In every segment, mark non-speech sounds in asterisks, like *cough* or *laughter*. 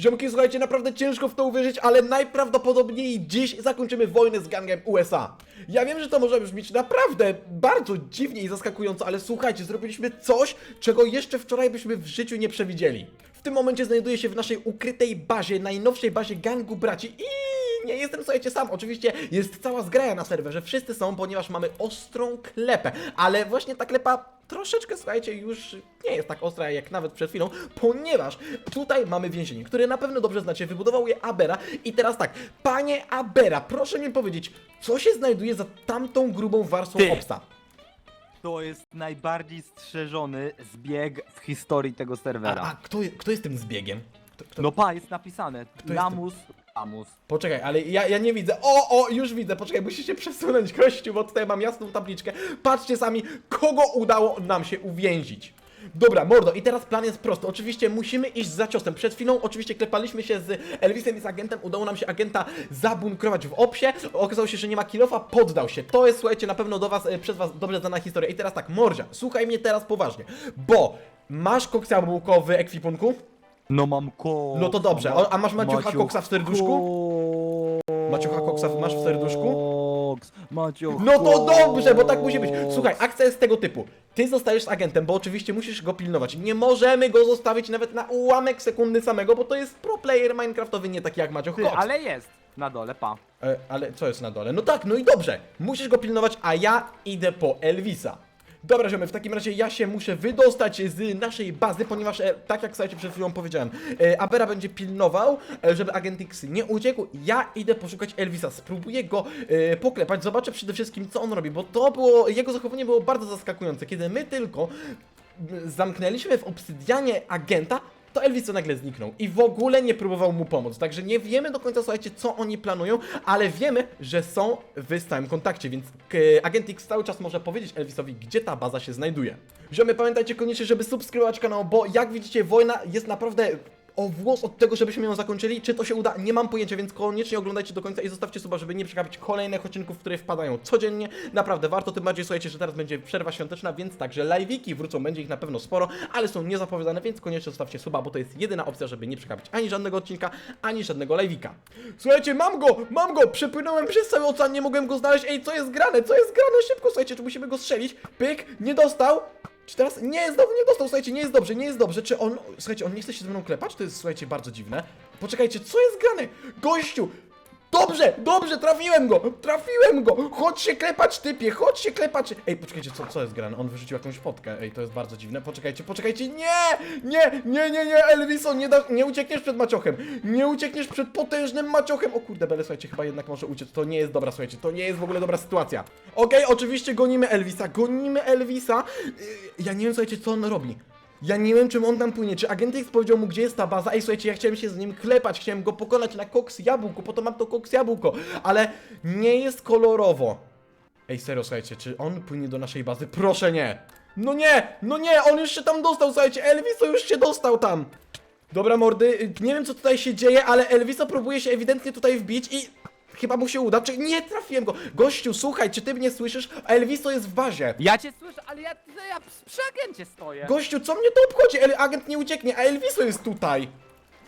Ziomki, słuchajcie, naprawdę ciężko w to uwierzyć, ale najprawdopodobniej dziś zakończymy wojnę z gangiem USA. Ja wiem, że to może brzmieć naprawdę bardzo dziwnie i zaskakująco, ale słuchajcie, zrobiliśmy coś, czego jeszcze wczoraj byśmy w życiu nie przewidzieli. W tym momencie znajduję się w naszej ukrytej bazie, najnowszej bazie gangu braci i nie jestem, słuchajcie, sam. Oczywiście jest cała zgraja na serwerze, wszyscy są, ponieważ mamy ostrą klepę, ale właśnie ta klepa troszeczkę, słuchajcie, już nie jest tak ostra jak nawet przed chwilą, ponieważ tutaj mamy więzienie, które na pewno dobrze znacie, wybudował je Abera i teraz tak, panie Abera, proszę mi powiedzieć, co się znajduje za tamtą grubą warstwą Ty. obsta? To jest najbardziej strzeżony zbieg w historii tego serwera. A, a kto, je- kto jest tym zbiegiem? Kto, kto... No pa, jest napisane. jest Lamus, Poczekaj, ale ja, ja nie widzę. O, o, już widzę. Poczekaj, musicie przesunąć gościu, bo tutaj mam jasną tabliczkę. Patrzcie sami, kogo udało nam się uwięzić. Dobra, mordo, i teraz plan jest prosty. Oczywiście musimy iść za ciosem. Przed chwilą oczywiście klepaliśmy się z Elvisem i z agentem. Udało nam się agenta zabunkrować w opsie. Okazało się, że nie ma kilofa, poddał się. To jest, słuchajcie, na pewno do was, e, przez was dobrze znana historia. I teraz tak, Mordzia, słuchaj mnie teraz poważnie, bo masz koks jabłkowy w ekwipunku? No mam ko. No to dobrze. A masz Maciucha Koksa w serduszku? Maciucha Koksa masz w serduszku? Koks, Maciuch No to Koks. dobrze, bo tak musi być. Słuchaj, akcja jest tego typu. Ty zostajesz z agentem, bo oczywiście musisz go pilnować. Nie możemy go zostawić nawet na ułamek sekundy samego, bo to jest pro player minecraftowy, nie taki jak Maciuch Ty, Cox. ale jest. Na dole, pa. E, ale co jest na dole? No tak, no i dobrze. Musisz go pilnować, a ja idę po Elvisa. Dobra, ziomy, w takim razie ja się muszę wydostać z naszej bazy, ponieważ, e, tak jak sobie przed chwilą powiedziałem, e, Abera będzie pilnował, e, żeby agent X nie uciekł. Ja idę poszukać Elvisa, spróbuję go e, poklepać, zobaczę przede wszystkim, co on robi, bo to było, jego zachowanie było bardzo zaskakujące. Kiedy my tylko zamknęliśmy w obsydianie agenta, to Elviso nagle zniknął i w ogóle nie próbował mu pomóc. Także nie wiemy do końca, słuchajcie, co oni planują, ale wiemy, że są w stałym kontakcie, więc agent X cały czas może powiedzieć Elvisowi, gdzie ta baza się znajduje. Ziomy, pamiętajcie koniecznie, żeby subskrybować kanał, bo jak widzicie, wojna jest naprawdę o włos od tego, żebyśmy ją zakończyli. Czy to się uda? Nie mam pojęcia, więc koniecznie oglądajcie do końca i zostawcie suba, żeby nie przegapić kolejnych odcinków, które wpadają codziennie. Naprawdę warto, tym bardziej słuchajcie, że teraz będzie przerwa świąteczna, więc także live'iki wrócą, będzie ich na pewno sporo, ale są niezapowiadane, więc koniecznie zostawcie suba, bo to jest jedyna opcja, żeby nie przegapić ani żadnego odcinka, ani żadnego live'ika. Słuchajcie, mam go, mam go, przepłynąłem przez cały ocean, nie mogłem go znaleźć, ej, co jest grane, co jest grane, szybko, słuchajcie, czy musimy go strzelić? Pyk, nie dostał, czy teraz? Nie, znowu nie dostał, słuchajcie, nie jest dobrze, nie jest dobrze. Czy on. Słuchajcie, on nie chce się ze mną klepać? To jest, słuchajcie, bardzo dziwne. Poczekajcie, co jest grane? Gościu! Dobrze, dobrze, trafiłem go! Trafiłem go! Chodź się klepać, typie, chodź się klepać! Ej, poczekajcie, co, co jest grane? On wyrzucił jakąś fotkę. Ej, to jest bardzo dziwne. Poczekajcie, poczekajcie, nie! Nie, nie, nie, nie, Elviso, nie, da, nie uciekniesz przed maciochem! Nie uciekniesz przed potężnym maciochem! O kurde, Bele, słuchajcie, chyba jednak może uciec. To nie jest dobra, słuchajcie, to nie jest w ogóle dobra sytuacja. Okej, oczywiście gonimy Elvisa, gonimy Elvisa. Yy, ja nie wiem, słuchajcie, co on robi. Ja nie wiem, czym on tam płynie. Czy agent X powiedział mu, gdzie jest ta baza? Ej, słuchajcie, ja chciałem się z nim klepać, chciałem go pokonać na koks jabłko, po to mam to koks jabłko, ale nie jest kolorowo. Ej, serio, słuchajcie, czy on płynie do naszej bazy? Proszę nie! No nie! No nie! On już się tam dostał, słuchajcie! Elviso już się dostał tam! Dobra, mordy, y, nie wiem co tutaj się dzieje, ale Elviso próbuje się ewidentnie tutaj wbić i... Chyba mu się uda, czy nie trafiłem go? Gościu, słuchaj, czy ty mnie słyszysz? Elviso jest w bazie. Ja cię słyszę, ale ja, ja przy agencie stoję. Gościu, co mnie to obchodzi? El agent nie ucieknie, a Elviso jest tutaj.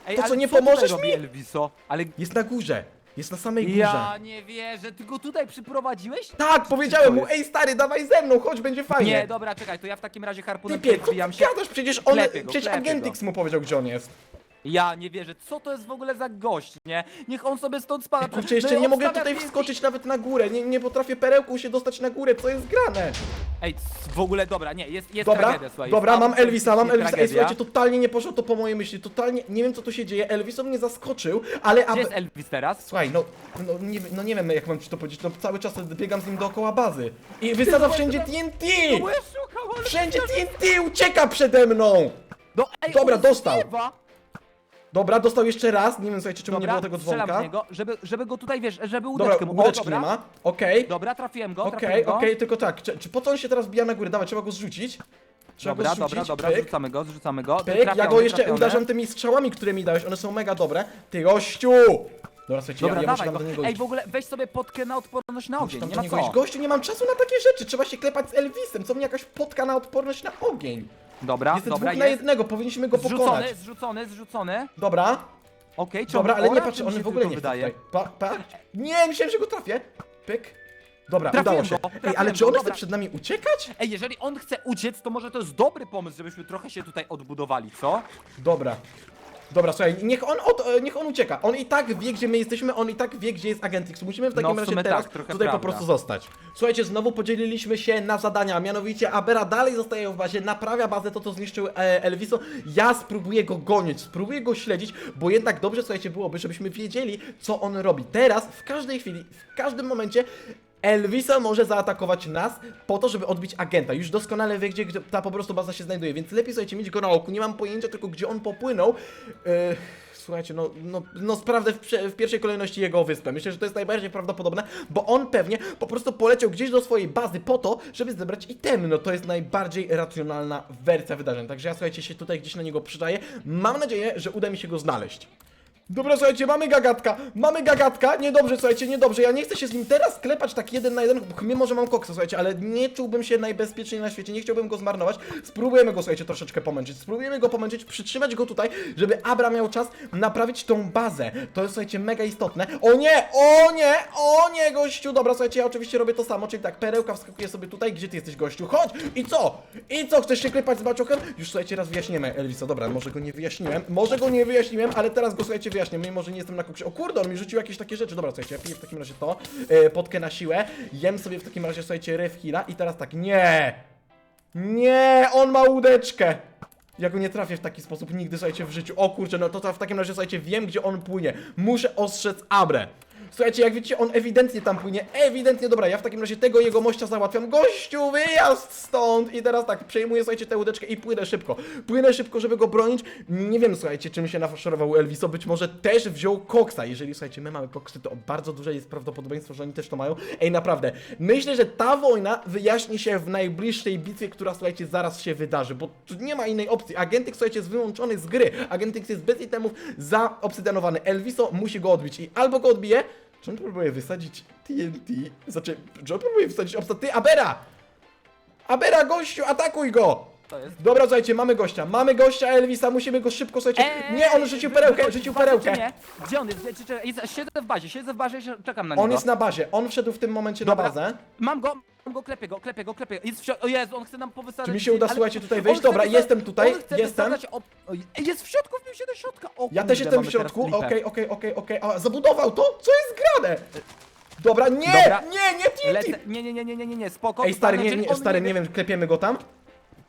Ej, to ale co, nie tutaj pomożesz robi mi? Elviso? Ale Jest na górze. Jest na samej górze. ja nie wierzę, ty go tutaj przyprowadziłeś? Tak, powiedziałem mu, ej stary, dawaj ze mną, chodź, będzie fajnie. Nie, dobra, czekaj, to ja w takim razie harpunem Typie, co ty wbijam się. gadasz? Przecież on, Klepię go, przecież klepię go. X mu powiedział, gdzie on jest. Ja nie wierzę, co to jest w ogóle za gość, nie? Niech on sobie stąd spada. Kurczę, jeszcze No i nie mogę tutaj wskoczyć nawet na górę, nie, nie potrafię perełką się dostać na górę, co jest grane? Ej, w ogóle dobra, nie, jest, jest Dobra, tragedia, słuchaj. dobra, mam Elvisa, mam Elvisa, ej słuchajcie, totalnie nie poszło to po mojej myśli, totalnie, nie wiem co tu się dzieje, Elviso mnie zaskoczył, ale... Gdzie jest Elvis teraz? Słuchaj, no, no, nie, no nie wiem jak mam ci to powiedzieć, no cały czas biegam z nim dookoła bazy i wysadza wszędzie TNT! No. Wszędzie TNT ucieka przede mną! No, ej, Dobra, on dostał. zniewa. Dobra, dostał jeszcze raz, nie wiem słuchajcie czemu nie Dobra, było tego strzelam dzwonka. w niego, żeby, żeby go tutaj, wiesz, żeby Dobra, łódeczkę mu... O, łódeczki dobra. nie ma, okej. Dobra, trafiłem go, Okej, trafiłem go. okej, tylko tak, czy, czy po co on się teraz bija na górę? Dawaj, trzeba go zrzucić. Trzeba Dobra, go zrzucić, dobra, dobra, pyk, zrzucamy go, zrzucamy go. pyk. Ja Trafiony, go jeszcze trafiony. uderzam tymi strzałami, które mi dałeś, one są mega dobre. Ty gościu! Dobra, słuchajcie, Dobra, ja, ja muszę dawaj tam do niego Ej, iść. w ogóle weź sobie potkę na odporność na Muszę ogień, tam nie do ma niego iść. co. Gościu, nie mam czasu na takie rzeczy, trzeba się klepać z Elvisem, co mnie jakaś potka na odporność na ogień. Dobra, Jest dobra, dwóch na jest. jednego, powinniśmy go pokonać. zrzucony, zrzucony. Dobra, Okej, czy Dobra, ale nie ora, patrz, mi on się w ogóle tylko nie wydaje. wydaje. Pa, pa. Nie, myślałem, że go trafię. Pyk. Dobra, Trafiłem udało się. go, Ej, ale trafiłem czy go, on chce dobra. przed nami uciekać? Ej, jeżeli on chce uciec, to może to jest dobry pomysł, żebyśmy trochę się tutaj odbudowali, co? Dobra. Dobra, słuchaj, niech on, od, niech on ucieka. On i tak wie, gdzie my jesteśmy, on i tak wie, gdzie jest Agentix. Musimy w takim No, w razie sumie teraz tak, trochę tutaj po prawda. prostu zostać. Słuchajcie, znowu podzieliliśmy się na zadania, mianowicie Abera dalej zostaje w bazie, naprawia bazę, to co zniszczył e, Elviso. Ja spróbuję go gonić, spróbuję go śledzić, bo jednak dobrze, słuchajcie, byłoby, żebyśmy wiedzieli, co on robi. Teraz, w każdej chwili, w każdym momencie Elvisa może zaatakować nas po to, żeby odbić agenta. Już doskonale wie, gdzie ta po prostu baza się znajduje, więc lepiej słuchajcie mieć go na oku. Nie mam pojęcia tylko, gdzie on popłynął. Yy, słuchajcie, no, no, no sprawdzę w, w pierwszej kolejności jego wyspę. Myślę, że to jest najbardziej prawdopodobne, bo on pewnie po prostu poleciał gdzieś do swojej bazy po to, żeby zebrać itemy. No to jest najbardziej racjonalna wersja wydarzeń. Także ja słuchajcie się tutaj gdzieś na niego przydaję. Mam nadzieję, że uda mi się go znaleźć. Dobra, słuchajcie, mamy gagatka, mamy gagatka, niedobrze, słuchajcie, niedobrze, ja nie chcę się z nim teraz klepać tak jeden na jeden, mimo, że mam koksa, słuchajcie, ale nie czułbym się najbezpieczniej na świecie, nie chciałbym go zmarnować, spróbujemy go, słuchajcie, troszeczkę pomęczyć, spróbujemy go pomęczyć, przytrzymać go tutaj, żeby Abra miał czas naprawić tą bazę, to jest, słuchajcie, mega istotne, o nie, o nie, o nie, gościu, dobra, słuchajcie, ja oczywiście robię to samo, czyli tak, perełka wskakuje sobie tutaj, gdzie ty jesteś, gościu, chodź, i co, i co, chcesz się klepać z Baciochem? Już, słuchajcie, raz wyjaśnimy, Elvisa, dobra, może go nie wyjaśniłem, może go nie wyjaśniłem, ale teraz go, słuchajcie, wyjaśnię, mimo, że nie jestem na koksie, o kurde, on mi rzucił jakieś takie rzeczy, dobra, słuchajcie, ja piję w takim razie to, e, potkę na siłę, jem sobie w takim razie, słuchajcie, ref heala i teraz tak, nie, nie, on ma łódeczkę. Ja go nie trafię w taki sposób nigdy, słuchajcie, w życiu. O kurczę, no to, to w takim razie, słuchajcie, wiem, gdzie on płynie. Muszę ostrzec Abrę. Słuchajcie, jak widzicie, on ewidentnie tam płynie, ewidentnie, dobra, ja w takim razie tego jego mościa załatwiam. Gościu, wyjazd stąd! I teraz tak, przejmuję, słuchajcie, tę łódeczkę i płynę szybko. Płynę szybko, żeby go bronić. Nie wiem, słuchajcie, czym się nafaszerował Elviso, być może też wziął koksa. Jeżeli, słuchajcie, my mamy koksy, to bardzo duże jest prawdopodobieństwo, że oni też to mają. Ej, naprawdę, myślę, że ta wojna wyjaśni się w najbliższej bitwie, która, słuchajcie, zaraz się wydarzy, bo nie ma innej opcji. Agentyk, słuchajcie, jest wyłączony z gry. Agentyk jest bez itemów zaobsydianowany. Elviso musi go odbić i albo go odbije, czy on próbuje wysadzić TNT? Znaczy, czy on próbuje wysadzić obsta... Ty, Abera! Abera, gościu, atakuj go! To jest. Dobra, słuchajcie, mamy gościa, mamy gościa Elvisa, musimy go szybko, słuchajcie... Nie, on rzucił perełkę, rzucił perełkę! nie? Gdzie on jest? Czy, czy, jest? Siedzę w bazie, siedzę w bazie czekam na niego. On jest na bazie, on wszedł w tym momencie Dobra. na bazę. Mam go, go, klepię go, klepię go, klepię. Jest w środku, o Jezu, on chce nam powysadzać... Czy mi się uda, ale- słuchajcie, tutaj on wejść? chce Dobra, wysa- jestem tutaj, on chce jestem. wysadzać Ej, jest w środku, wbił się do środka. O, Ja kurde, też jestem w mamy środku, okej, okej, okej, okej. A, zabudował to? Co jest grane? Dobra, nie, Dobra. nie, nie, TNT! Lecę, nie, nie, nie, nie, nie, nie, nie, spoko. Ej, stary, nie, nie, stary, nie wiem, klepiemy go tam?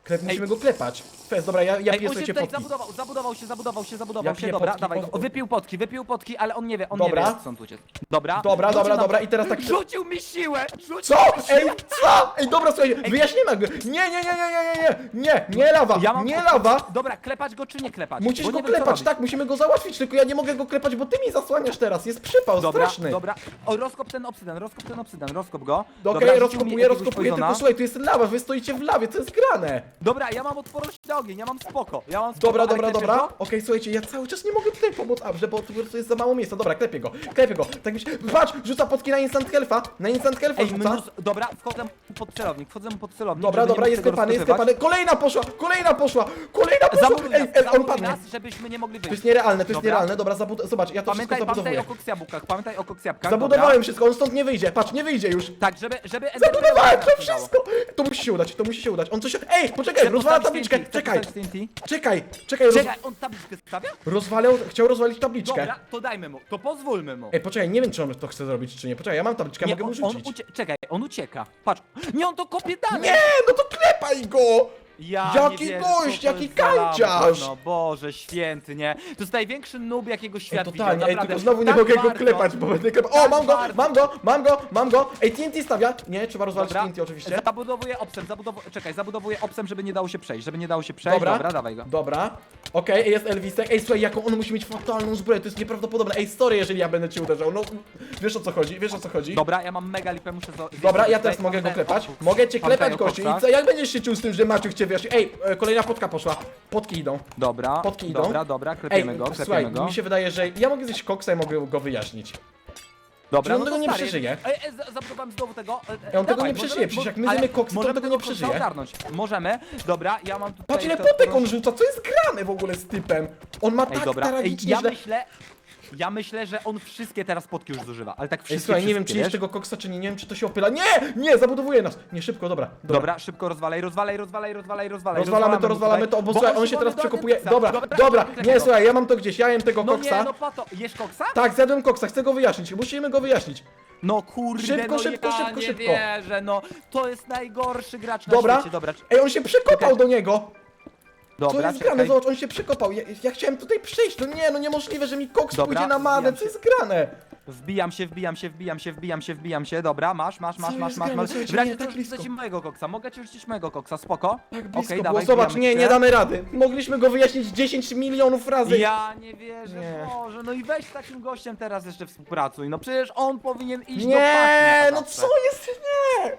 Klep, musimy go klepać. Fest, dobra, ja, ja Ej, piję, on się słuchajcie, tutaj potki. zabudował, zabudował się, zabudował się, zabudował Ja się, piję dobra, potki, dawaj go. Wypił potki, wypił potki, ale on nie wie, on Dobra. nie wie, stąd uciec. Dobra. Dobra, Rzucił dobra, nam- dobra, i teraz tak- Rzucił mi siłę! Rzucił Co? mi siłę. Ej, co? Ej, dobra, słuchaj, wyjaśnimy go. Nie, nie, nie, nie, nie, nie, nie, nie, nie lawa, Ja mam nie lawa. Dobra, klepać go czy nie klepać? Musisz Bo go nie wiem, co klepać, robić. tak, musimy go załatwić, tylko ja nie mogę go klepać, bo ty mi zasłaniasz teraz, jest przypał Dobra, straszny. dobra. O, rozkop ten obsydian, rozkop ten obsydian, rozkop go. Okej, Dobra, rzucił mi rozkopuję, jakiegoś rozkopuję, poisona. tylko słuchaj, tu jest lawa, wy stoicie w lawie, co jest grane? Dobra, ja mam odporność na ogień, ja mam spoko, ja mam spoko. Dobra, dobra, dobra. Okej, słuchajcie, ja cały czas nie mogę tutaj pomóc Abrze, bo tu po prostu jest za mało miejsca. Dobra, klepię go, klepię go. Tak mi się... Patrz, rzuca potki na instant health'a, na instant health'a Ej, rzuca. mnóstwo, dobra, wchodzę mu pod celownik, wchodzę mu pod celownik. Dobra, żeby nie dobra, mógł jest tego klepany, jest rozkopywać. klepany. Kolejna poszła, kolejna poszła, kolejna Ej, nas, ej, on padnie. nas, żebyśmy nie mogli To wyjść. jest nierealne, to jest Dobra. nierealne. Dobra, zabud... zobacz, ja to Pamiętaj, wszystko pamiętaj zabudowuję. o koksjabłkach, pamiętaj o koksjabłkach. Zabudowałem wszystko, on stąd nie wyjdzie. Patrz, nie wyjdzie już. Dobra. Tak, żeby, żeby... Zabudowałem to wszystko! To musi się udać, to musi się udać. On coś. Ej, poczekaj, rozwala tabliczkę. Czekaj, czekaj, czekaj, roz... Czekaj, on tabliczkę stawia? rozwalał, chciał rozwalić tabliczkę. Dobra, to dajmy mu, to pozwólmy mu. Ej, poczekaj, nie wiem czy on to chce zrobić, czy nie. Poczekaj, ja mam tabliczkę, mogę mu on, on rzucić. ucie... Czekaj, on ucieka. Patrz. Nie, on to kopie dalej. Nie, no to klepaj go! Ja Jaki nie gość, co to jaki jest za lamus, kanciarz! No Boże, święty, nie? To jest największy noob, jakiego Ej, świat totalnie, ej, tylko znowu nie Tak mogę go klepać, bo będę klepał. O, Tak mam go, mam go, mam go, mam go! Ej, TNT stawia! Nie, trzeba rozwalić Dobra. TNT oczywiście. Zabudowuję obsem, zabudow... czekaj, zabudowuję obsem, żeby nie dało się przejść, żeby nie dało się przejść. Dobra. Dawaj go. Dobra. Okej, jest Elvisek. Ej, słuchaj, jaką on musi mieć fatalną zbroję, to jest nieprawdopodobne. Ej, sorry, jeżeli ja będę cię uderzał. No, wiesz o co chodzi, wiesz o co chodzi. Dobra, ja mam mega lipę, muszę... zo- Dobra, ja teraz mogę go klepać. Mogę cię klepać, o gościu. I co, jak będziesz się czuł z tym, że Maciuch cię Ej, e, kolejna potka poszła. Potki idą. Dobra, Potki idą. dobra, dobra, Ej, klepiemy go, klepiemy słuchaj, go. mi się wydaje, że ja mogę zjeść koksa i mogę go wyjaśnić. Dobra, on no tego to nie stary, przeżyje. Ej, ej, za- zapróbowałem znowu tego. e, e, Ej, on tego dawaj, nie przeżyje, możemy- przecież jak my ale zjemy koksy, to on tego nie koksa przeżyje. ogarnąć. Możemy. Dobra, ja mam tutaj... Patrz ile to- potek on rzuca, co jest grane w ogóle z typem? On ma Ej, tak dobra, ej, ja źle... myślę... Ja myślę, że on wszystkie teraz potki już zużywa, ale tak wszystkie, Ej, słuchaj, nie wiem czy wszystkie, jest wiesz? tego koksa, czy nie, nie wiem czy to się opyla. Nie! Nie, zabudowuje nas! Nie, szybko, dobra. Dobra, szybko rozwalaj, rozwalaj, rozwalaj, rozwalaj, rozwalaj. Rozwalamy to, rozwalamy to, bo słuchaj, on się teraz przekopuje. Dobra, dobra, nie, słuchaj, ja mam to gdzieś, ja jem tego No koksa. nie, no pato, jesz koksa? Tak, zjadłem koksa, chcę go wyjaśnić, musimy go wyjaśnić. No kurde, Szybko, no szybko, ja szybko, nie szybko. wierzę, no. To jest najgorszy gracz na Dobra. świecie, dobra. Ej, on się przekopał do niego! Co Dobra, jest grane? czekaj. Zobacz, on się przekopał. Ja, ja chciałem tutaj przejść, no nie, no niemożliwe, że mi koks Dobra, pójdzie na manę, wbijam co się. jest grane? Wbijam się, wbijam się, wbijam się, wbijam się, wbijam się, dobra, masz, masz, masz, Co masz, jest masz, grane? masz. Słuchajcie, W razie nie, tak blisko. rzucę ci mojego koksa, mogę ci rzucić mojego koksa, spoko? Tak blisko Okej, było. dawaj, Zobacz, wbijamy nie, się. nie damy rady. Mogliśmy go wyjaśnić 10 milionów razy. Ja nie wierzę, Nie. Boże, no i weź z takim gościem teraz jeszcze współpracuj, no przecież on powinien iść do Nie, no co jest? Nie!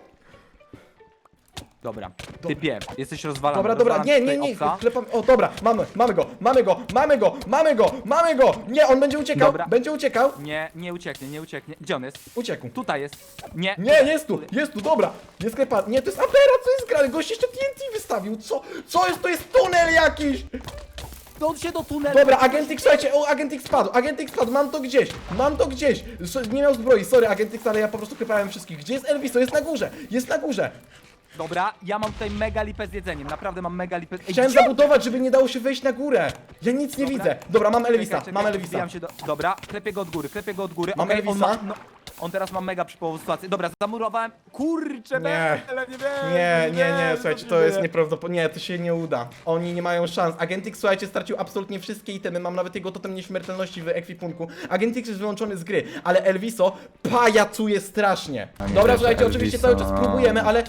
Dobra, typie, jesteś rozwalany. Dobra, dobra, rozwalam nie, nie, tutaj nie, klepam. O, dobra, mamy, mamy go, mamy go, mamy go, mamy go, mamy go! Nie, on będzie uciekał, Dobra. będzie uciekał. Nie, nie ucieknie, nie ucieknie. Gdzie on jest? Uciekł. Tutaj jest. Nie. Nie, jest tu, jest tu, dobra. Jest klepany. Nie, to jest afera, co jest grane? Gość jeszcze TNT wystawił. Co? Co jest? To jest tunel jakiś! On się do tunelu. Dobra, Agent X, słuchajcie, o, Agent X spadł, Agent X spadł, mam to gdzieś, mam to gdzieś. S- Nie miał zbroi, sorry, Agent X, ale ja po prostu klepałem wszystkich. Gdzie jest Elviso? Jest na górze, jest na górze. Dobra, ja mam tutaj mega lipę z jedzeniem, naprawdę mam mega lipę. Ej, Chciałem gdzie- zabudować, żeby nie dało się wejść na górę. Ja nic nie Dobra. widzę. Dobra, mam Elvisa, Czekaj, czekaj, mam Elvisa. wbijam się do... Dobra, klepię go od góry, klepię go od góry. Mam Okej, on, Elvisa. ma, no, on teraz ma mega przypołową sytuację. Dobra, zamurowałem. Kurczę, Nie. ale nie wiem. Nie, nie, nie, słuchajcie, to jest nieprawdopodobne. Nie, to się nie uda. Oni nie mają szans. Agent X, słuchajcie, stracił absolutnie wszystkie itemy. Mam nawet jego totem nieśmiertelności w ekwipunku. Agent X jest wyłączony z gry, ale Elviso pajacuje strasznie. A nie Dobra, słuchajcie, oczywiście cały czas próbujemy, ale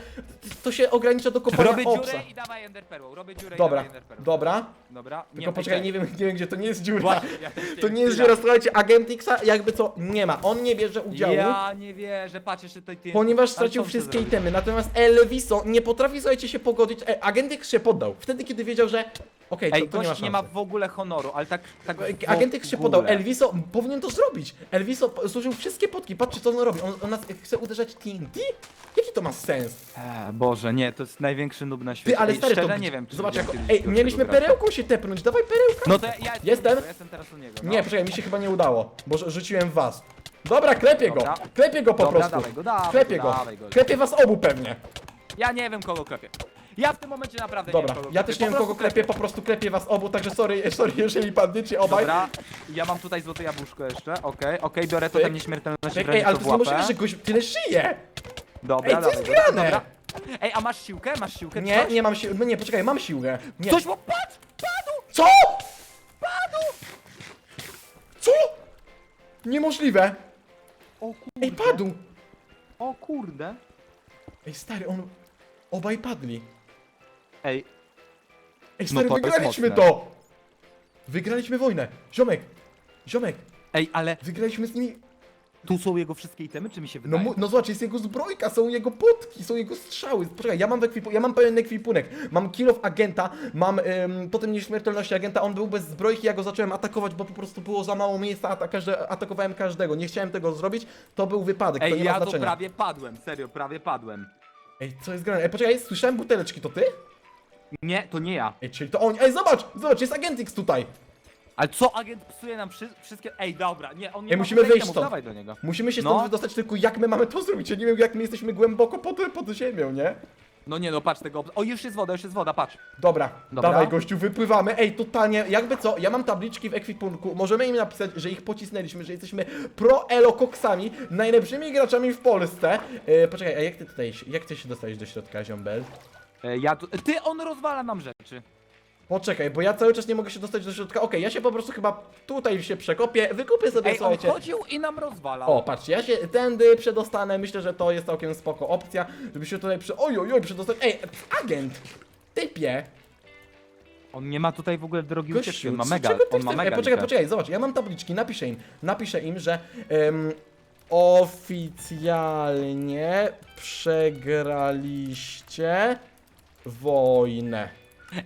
to się ogranicza do kopania Robię dziurę i dawaj enderperłą, robię dziurę Dobra, i dawaj enderperłą. dobra. Dobra, Tylko poczekaj, nie wiem, nie wiem gdzie to nie jest dziura. Właśnie, ja też To nie jest dziura, słuchajcie, Agent Xa jakby co nie ma. On nie bierze udziału. Ja nie wierzę, patrz jeszcze tutaj ty. Ponieważ stracił wszystkie zrobić? itemy, natomiast Elviso nie potrafi, słuchajcie, się pogodzić. E, Agent X się poddał. Wtedy, kiedy wiedział, że okej, Ej, to, to nie ma gość nie ma w ogóle honoru, ale tak. tak w Agent X się ogóle. poddał. Elviso powinien to zrobić. Elviso po- zużył wszystkie potki. Patrzcie, co on robi. On, on nas chce uderzać TNT? Jaki to ma sens? Eee, Boże, nie, to jest największy noob na świecie. Ty, ale Ej, stary, szczerze to... nie wiem, czy Zobacz, jak... Ej, mieliśmy perełką się tepnąć. Dawaj perełkę. No to ja jestem, Jestem? jestem teraz u niego. No. Nie, poczekaj, mi się chyba nie udało, bo rzu- rzuciłem w was. Dobra, klepię go. Dobra. Klepię go po Dobra, prostu. dawaj go, dawaj Klepię go, go. dawaj go. Klepię was obu pewnie. Ja nie wiem kogo klepię. Ja w tym momencie naprawdę Dobra, nie wiem kogo ja też nie Po wiem kogo prostu klepię, po prostu klepię was obu, także sorry, *laughs* sorry jeżeli padniecie obaj. Dobra, ja mam tutaj złote jabłuszko jeszcze, okej, okej, biorę Pyk. Czekaj, w razie ej, ale to jest niemożliwe, że gość tyle żyje. Dobra, Ej, co dawaj jest grane? Dobra. Ej, a masz siłkę? Masz siłkę? Nie, Coś? nie mam siły, nie, poczekaj, mam siłę. Nie. Coś, bo patrz! Co? Padł! Co? Niemożliwe. O kurde. Ej, padł. O kurde. Ej, stary, on... Obaj padli. Ej, Ej, No stary, to jest wygraliśmy mocne. to. Wygraliśmy wojnę. Ziomek, ziomek, ej, ale wygraliśmy z nimi... tu są jego wszystkie itemy, czy mi się No, wydaje? mu, no zobacz, jest jego zbrojka, są jego potki, są jego strzały. Poczekaj, ja mam, ekwipu, ja mam pełen ekwipunek. Mam kill of agenta, mam ym, potem nieśmiertelności agenta. On był bez zbrojki, ja go zacząłem atakować, bo po prostu było za mało miejsca, a każde, atakowałem każdego. Nie chciałem tego zrobić, to był wypadek, to Ej, nie ja ma tu znaczenia. prawie padłem, serio, prawie padłem. Ej, co jest grane? Ej, poczekaj, słyszałem buteleczki, to ty? Nie, to nie ja. Ej, czyli to oni. Ej, zobacz, zobacz, jest agent X tutaj. Ale co agent psuje nam wszy wszystkie... Ej, dobra, nie, on nie Ej, ma musimy tutaj wyjść stąd. Dawaj do niego. Musimy się No. stąd wydostać, tylko jak my mamy to zrobić? Ja nie wiem, jak my jesteśmy głęboko pod, pod ziemią, nie? No nie, no patrz tego... O, już jest woda, już jest woda, patrz. Dobra, Dobra. dawaj gościu, wypływamy. Ej, totalnie, jakby co, ja mam tabliczki w ekwipunku, możemy im napisać, że ich pocisnęliśmy, że jesteśmy pro-elo-koksami, najlepszymi graczami w Polsce. E, poczekaj, a jak ty tutaj, jak ty się dostałeś do środka, ziombel? E, ja tu... Ty, on rozwala nam rzeczy. Poczekaj, bo ja cały czas nie mogę się dostać do środka. Okej, ja się po prostu chyba tutaj się przekopię, wykupię sobie, Ej, on słuchajcie. chodził i nam rozwalał. O, patrzcie, ja się tędy przedostanę, myślę, że to jest całkiem spoko opcja, żeby się tutaj przy... Oj, oj, oj, przedostać. Ej, agent! Typie! On nie ma tutaj w ogóle drogi ucieczki, Gościu, on ma co- mega, czego ty on ma chcesz? mega Ej, poczekaj, poczekaj, zobacz, ja mam tabliczki, napiszę im, napiszę im, że em, oficjalnie przegraliście wojnę.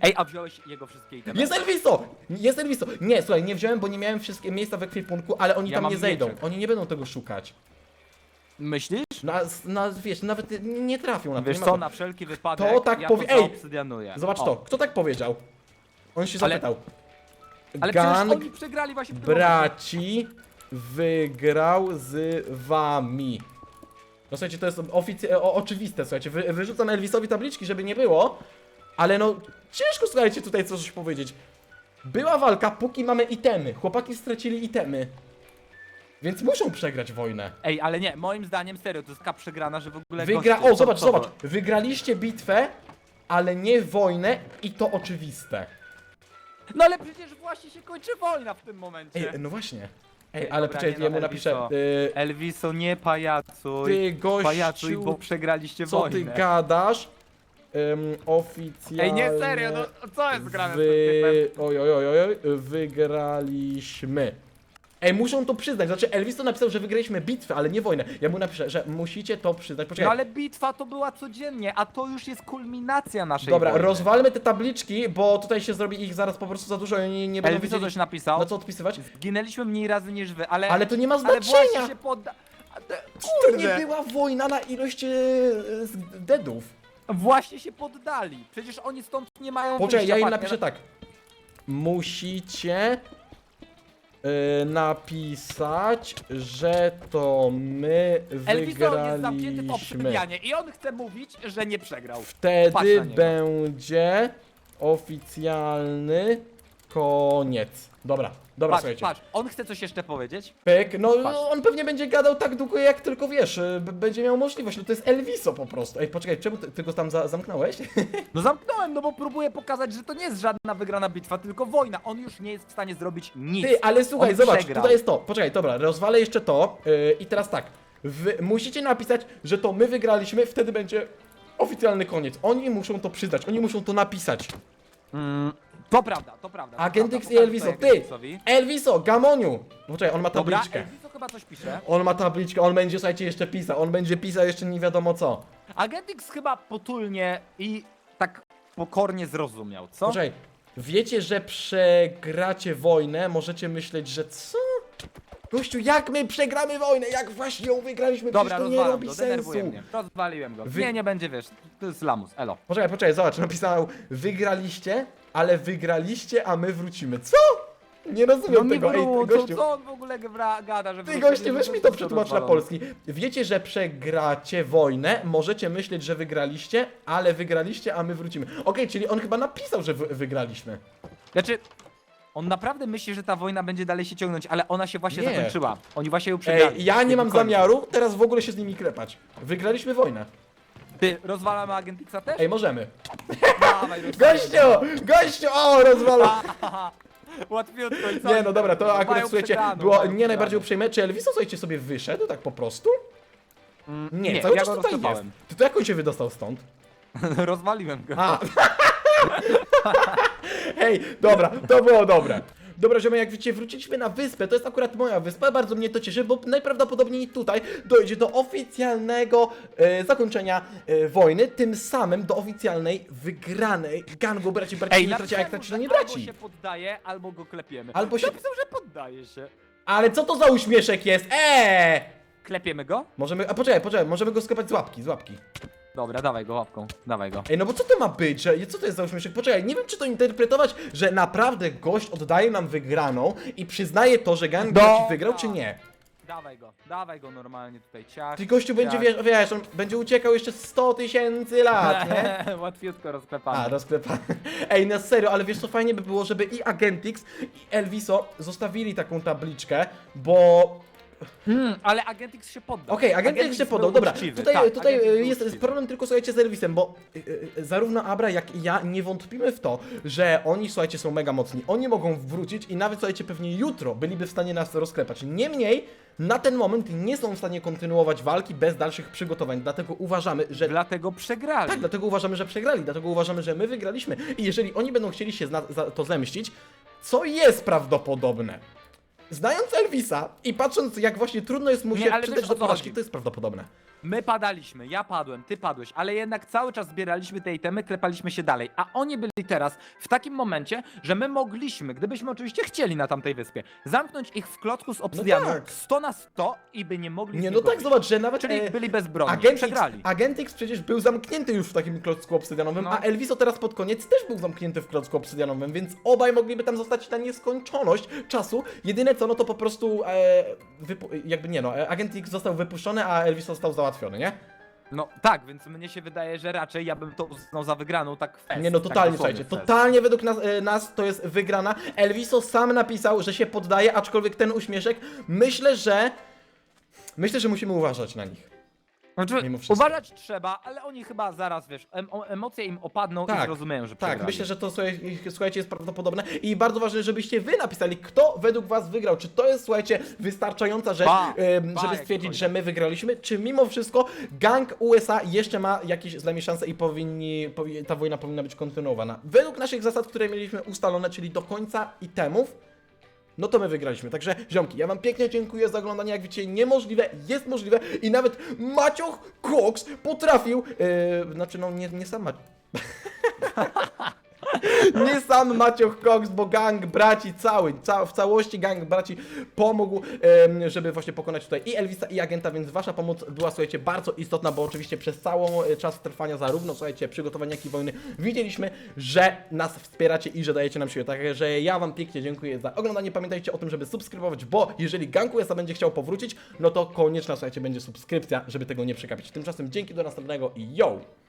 Ej, a wziąłeś jego wszystkie itemy? Jest Elviso! Jest Elviso! Nie, słuchaj, nie wziąłem, bo nie miałem wszystkie miejsca w ekwipunku, ale oni Ja tam mam nie zejdą. mieczek. Oni nie będą tego szukać. Myślisz? Na, na, wiesz, nawet nie, nie trafią na to. Wiesz nie ma co, na wszelki wypadek To tak ja powie- to Ej! zaobsydianuję. Zobacz O, to, kto tak powiedział? On się Ale- zapytał. Ale przecież Gang oni przegrali właśnie w tym momencie. braci wygrał z wami. No słuchajcie, to jest oficy- o, oczywiste, słuchajcie, wy, wyrzucam Elvisowi tabliczki, żeby nie było, ale no ciężko, słuchajcie, tutaj coś powiedzieć. Była walka, póki mamy itemy, chłopaki stracili itemy, więc muszą przegrać wojnę. Ej, ale nie, moim zdaniem serio, to jest taka przegrana, że w ogóle Wygra... goście, O, zobacz, co- co zobacz, to- wygraliście bitwę, ale nie wojnę i to oczywiste. No ale przecież właśnie się kończy wojna w tym momencie. Ej, no właśnie. Ej, ale dobra, poczekaj, nie ja no, mu napiszę, Elviso. y, Elviso, nie pajacuj. ty gościu... Pajacuj, bo przegraliście Co wojnę. ty gadasz? Oficjalnie. Ej, nie serio, no co jest grane z tym wy... typem? Oj, oj, oj, oj, oj, wygraliśmy. Ej, muszą to przyznać. Znaczy, Elvis to napisał, że wygraliśmy bitwę, ale nie wojnę. Ja mu napiszę, że musicie to przyznać. Poczekaj. No ale bitwa to była codziennie, a to już jest kulminacja naszej Dobra, wojny. rozwalmy te tabliczki, bo tutaj się zrobi ich zaraz po prostu za dużo i oni nie będą wiedzieli, coś napisał. na co odpisywać. Zginęliśmy mniej razy niż wy, ale... Ale to nie ma ale znaczenia! się podda... a te- To nie Kurde. była wojna na ilość e, z- deadów. Właśnie się poddali. Przecież oni stąd nie mają Poczekaj, wyjścia, ja im patrz, napiszę tak. Musicie y, napisać, że to my Elviso jest zamknięty w wygraliśmy. i on chce mówić, że nie przegrał. Patrz Wtedy niego. będzie oficjalny koniec. Dobra, dobra, Patrz, słuchajcie. patrz, on chce coś jeszcze powiedzieć. Pyk, no Patrz. on pewnie będzie gadał tak długo jak tylko wiesz, y, b- będzie miał możliwość, no to jest Elviso po prostu. Ej, poczekaj, czemu ty, ty go tam za, zamknąłeś? *laughs* No zamknąłem, no bo próbuję pokazać, że to nie jest żadna wygrana bitwa, tylko wojna. On już nie jest w stanie zrobić nic. Ty, ale słuchaj, On zobacz, przegrał. tutaj jest to. Poczekaj, dobra, rozwalę jeszcze to yy, i teraz tak. Wy musicie napisać, że to my wygraliśmy, wtedy będzie oficjalny koniec. Oni muszą to przyznać, oni muszą to napisać. To prawda, to prawda. to Agent prawda. X i Pokażę Elviso, ty! Elvisowi. Elviso, Gamoniu! Poczekaj, on ma Dobra, tabliczkę. Elviso chyba coś pisze. On ma tabliczkę, on będzie, słuchajcie, jeszcze pisał. On będzie pisał jeszcze nie wiadomo co. Agent X chyba potulnie i tak pokornie zrozumiał, co? Poczekaj, wiecie, że przegracie wojnę, możecie myśleć, że co? Gościu, jak my przegramy wojnę? Jak właśnie ją wygraliśmy? Dobra, Przecież to nie rozwalam robi go, sensu. denerwuje mnie. Rozwaliłem go. Wy- Nie, nie będzie, wiesz, to jest lamus, elo. Poczekaj, poczekaj, zobacz, napisał wygraliście, ale wygraliście, a my wrócimy. Co? Nie rozumiem No nie tego, ej, wrócą, gościu. co on w ogóle gra, gada, że Ty gościu, weź mi to przetłumacz na polski. Wiecie, że przegracie wojnę, możecie myśleć, że wygraliście, ale wygraliście, a my wrócimy. Okej, czyli on chyba napisał, że wy wygraliśmy. Znaczy, on naprawdę myśli, że ta wojna będzie dalej się ciągnąć, ale ona się właśnie Nie. zakończyła. Oni właśnie ją przegrali. Ej, ja nie mam Koniec. zamiaru teraz w ogóle się z nimi klepać. Wygraliśmy wojnę. Ty, rozwalamy Agent Xa też? Ej, możemy. Dawaj, *laughs* Gościu! Gościu! O, rozwala! *laughs* Łatwiutko i co? Nie, no dobra, to akurat słuchajcie, przegraną, było mają nie najbardziej uprzejme. Czy Elviso, słuchajcie, sobie wyszedł tak po prostu? Mm, Nie, nie cały ja czas go tutaj jest. rozkopałem. Ty to jak on się wydostał stąd? *laughs* Rozwaliłem go. A! Hej, dobra, to było dobre. Dobra, ziomy, jak widzicie, wróciliśmy na wyspę, to jest akurat moja wyspa, bardzo mnie to cieszy, bo najprawdopodobniej tutaj dojdzie do oficjalnego e, zakończenia e, wojny, tym samym do oficjalnej wygranej gangu braci braci nie traci, a jak traci, to nie że Albo traci. się poddaje, albo go klepiemy. Albo się- Napisał, że poddaje się. Ale co to za uśmieszek jest? Eee! Klepiemy go? Możemy, a poczekaj, poczekaj, możemy go sklepać z łapki, z łapki. Dobra, dawaj go łapką, dawaj go. Ej, no bo co to ma być? Że, co to jest za uśmieszek? Poczekaj, nie wiem czy to interpretować, że naprawdę gość oddaje nam wygraną i przyznaje to, że gang Dobra. braci wygrał, czy nie? Dawaj go, dawaj go normalnie tutaj, ciach. Ty gościu będzie, ciach. wiesz, wiesz, on będzie uciekał jeszcze 100 tysięcy lat, nie? *laughs* Łatwiutko rozklepamy. A, rozklepany. Ej, no serio, ale wiesz co, fajnie by było, żeby i Agentix, i Elviso zostawili taką tabliczkę, bo Hmm, ale Agent X się poddał. Okej, agent się X podał, był dobra. uczciwy, Tutaj, tak, tutaj Agent X był jest uczciwy. problem tylko, słuchajcie, z Elvisem, bo e, e, zarówno Abra, jak i ja nie wątpimy w to, że oni, słuchajcie, są mega mocni. Oni mogą wrócić i nawet, słuchajcie, pewnie jutro byliby w stanie nas rozklepać. Niemniej, na ten moment nie są w stanie kontynuować walki bez dalszych przygotowań, dlatego uważamy, że... Dlatego przegrali. Tak, dlatego uważamy, że przegrali, dlatego uważamy, że my wygraliśmy. I jeżeli oni będą chcieli się zna- za to zemścić, co jest prawdopodobne, znając Elvisa i patrząc jak właśnie trudno jest mu Nie, się ale przydać wiesz, do co porażki, chodzi? to jest prawdopodobne. My padaliśmy, ja padłem, ty padłeś, ale jednak cały czas zbieraliśmy te itemy, klepaliśmy się dalej. A oni byli teraz w takim momencie, że my mogliśmy, gdybyśmy oczywiście chcieli na tamtej wyspie, zamknąć ich w klocku z obsydianu tak. 100 na 100 i by nie mogli z Nie, no niego tak, wyjść. zobacz, że nawet Czyli e, byli bez broni, Agent X, przegrali. Agent X przecież był zamknięty już w takim klocku obsydianowym, No. a Elviso teraz pod koniec też był zamknięty w klocku obsydianowym, więc obaj mogliby tam zostać na nieskończoność czasu. Jedyne co, no to po prostu e, wypu- jakby nie no, e, Agent X został wypuszczony, a Elviso został załatwiony, nie? No tak, więc mnie się wydaje, że raczej ja bym to uznał za wygraną tak fest. Nie no, tak totalnie, dosłownie słuchajcie, fest. totalnie według nas, e, nas to jest wygrana. Elviso sam napisał, że się poddaje, aczkolwiek ten uśmieszek, myślę, że... Myślę, że musimy uważać na nich. Znaczy, Mimo wszystko. uważać trzeba, ale oni chyba zaraz, wiesz, em emocje im opadną i Tak, zrozumieją, że Tak, myślę, że to słuchaj- słuchajcie jest prawdopodobne i bardzo ważne, żebyście wy napisali, kto według was wygrał. Czy to jest, słuchajcie, wystarczająca rzecz, em, żeby jak stwierdzić, że my wygraliśmy, czy mimo wszystko gang USA jeszcze ma jakieś z nami szanse i powinni, powi- ta wojna powinna być kontynuowana. Według naszych zasad, które mieliśmy ustalone, czyli do końca itemów, no to my wygraliśmy. Także ziomki, ja wam pięknie dziękuję za oglądanie. Jak widzicie, niemożliwe jest możliwe i nawet Macioch Cox potrafił, yy, znaczy no nie, nie sam Macioch. *laughs* Nie sam Macioch Cox, bo gang braci cały, ca w całości gang braci pomógł, żeby właśnie pokonać tutaj i Elvisa i agenta, więc wasza pomoc była, słuchajcie, bardzo istotna, bo oczywiście przez całą e, czas trwania zarówno, słuchajcie, przygotowania jak i wojny widzieliśmy, że nas wspieracie i że dajecie nam siłę. Także ja wam pięknie dziękuję za oglądanie. Pamiętajcie o tym, żeby subskrybować, bo jeżeli gang USA będzie chciał powrócić, no to konieczna, słuchajcie, będzie subskrypcja, żeby tego nie przegapić. Tymczasem dzięki do następnego i yo!